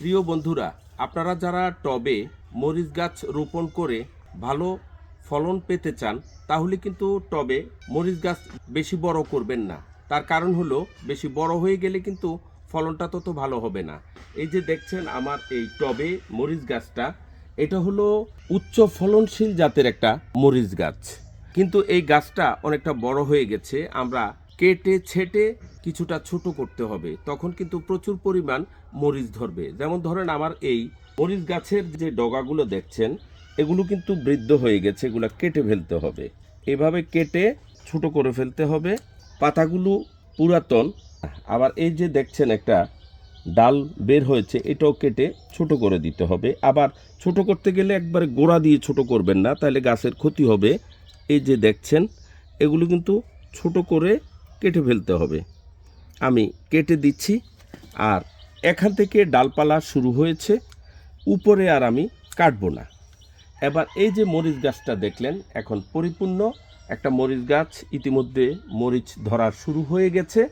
প্রিয় বন্ধুরা, আপনারা যারা টবে মরিচ গাছ রোপণ করে ভালো ফলন পেতে চান, তাহলে কিন্তু টবে মরিচ গাছ বেশি বড় করবেন না। তার কারণ হলো, বেশি বড় হয়ে গেলে কিন্তু ফলনটা তত ভালো হবে না। এই যে দেখছেন আমার এই টবে মরিচ গাছটা, এটা হলো উচ্চ ফলনশীল জাতের একটা মরিচ গাছ। কিন্তু এই গাছটা অনেকটা বড় হয়ে গেছে, আমরা কেটে, ছেটে কিছুটা ছোট করতে হবে। তখন কিন্তু প্রচুর পরিমাণ মরিচ ধরবে। যেমন ধরেন আমার এই মরিচ গাছের যে ডগাগুলো দেখছেন, এগুলো কিন্তু বৃদ্ধ হয়ে গেছে, এগুলো কেটে ফেলতে হবে। এভাবে কেটে ছোট করে ফেলতে হবে। পাতাগুলো পুরাতন। আবার এই যে দেখছেন একটা ডাল বের হয়েছে, এটাও কেটে ছোট করে দিতে হবে। আবার ছোট করতে গেলে একবারে গোড়া দিয়ে ছোট করবেন না, তাহলে গাছের ক্ষতি হবে। এই যে দেখছেন, এগুলো কিন্তু ছোট করে কেটে ফেলতে হবে। আমি কেটে দিচ্ছি আর এখান থেকে ডালপালা শুরু হয়েছে, উপরে আর আমি কাটবো না। এবার এই যে মরিচ গাছটা দেখলেন, এখন পরিপূর্ণ। একটা মরিচ গাছ ইতিমধ্যে মরিচ ধরা শুরু হয়ে গেছে।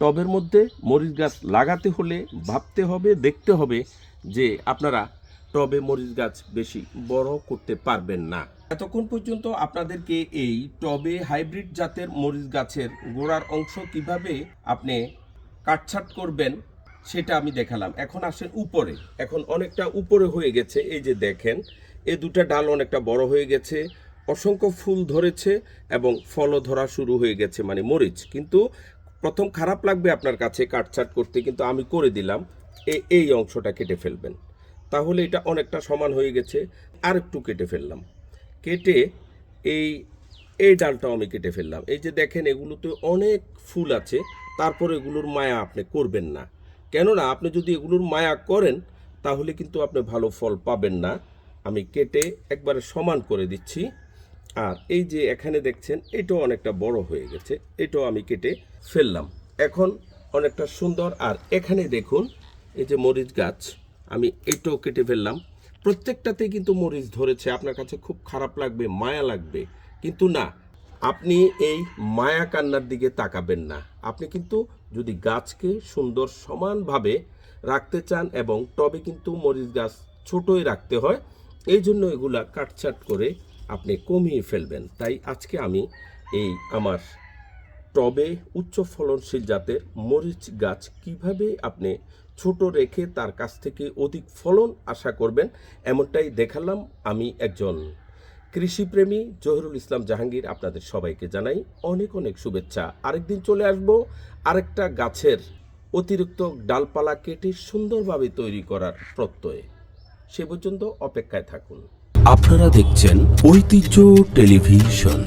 টবের মধ্যে মরিচ গাছ লাগাতে হলে ভাবতে হবে, দেখতে হবে যে আপনারা টবে মরিচ গাছ বেশি বড় করতে পারবেন না। এতক্ষণ পর্যন্ত আপনাদেরকে এই টবে হাইব্রিড জাতের মরিচ গাছের গোড়ার অংশ কীভাবে আপনি কাটছাট করবেন সেটা আমি দেখালাম। এখন আসেন উপরে। এখন অনেকটা উপরে হয়ে গেছে। এই যে দেখেন, এই দুটা ডাল অনেকটা বড় হয়ে গেছে, অসংখ্য ফুল ধরেছে এবং ফলও ধরা শুরু হয়ে গেছে মানে মরিচ। কিন্তু প্রথম খারাপ লাগবে আপনার কাছে কাটছাট করতে, কিন্তু আমি করে দিলাম। এই এই অংশটা কেটে ফেলবেন। তাহলে এটা অনেকটা সমান হয়ে গেছে। আর একটু কেটে ফেললাম। কেটে এই এই ডালটাও আমি কেটে ফেললাম। এই যে দেখেন, এগুলোতে অনেক ফুল আছে, তারপর এগুলোর মায়া আপনি করবেন না। কেননা, আপনি যদি এগুলোর মায়া করেন, তাহলে কিন্তু আপনি ভালো ফল পাবেন না। আমি কেটে একবারে সমান করে দিচ্ছি। আর এই যে এখানে দেখছেন, এটাও অনেকটা বড় হয়ে গেছে, এটাও আমি কেটে ফেললাম। এখন অনেকটা সুন্দর। আর এখানে দেখুন, এই যে মরিচ গাছ, আমি এটাও কেটে ফেললাম। প্রত্যেকটাতে কিন্তু মরিচ ধরেছে, আপনার কাছে খুব খারাপ লাগবে, মায়া লাগবে। কিন্তু না, আপনি এই মায়া কান্নার দিকে তাকাবেন না। আপনি কিন্তু যদি গাছকে সুন্দর সমানভাবে রাখতে চান এবং টবে কিন্তু মরিচ গাছ ছোটই রাখতে হয়, এই জন্য এগুলা কাটছাট করে আপনি কমিয়ে ফেলবেন। তাই আজকে আমি এই আমার টবে উচ্চ ফলনশীল জাতের মরিচ গাছ কীভাবে আপনি ছোট রেখে তার কাছ থেকে অধিক ফলন আশা করবেন, এমনটাই দেখালাম আমি একজন কৃষিপ্রেমী জহিরুল ইসলাম জাহাঙ্গীর আপনাদের সবাইকে জানাই অনেক অনেক শুভেচ্ছা। আরেকদিন চলে আসব আরেকটা গাছের অতিরিক্ত ডালপালা কেটে সুন্দরভাবে তৈরি করার প্রত্যয়ে। সে পর্যন্ত অপেক্ষায় থাকুন। আপনারা দেখছেন ঐতিহ্য টেলিভিশন।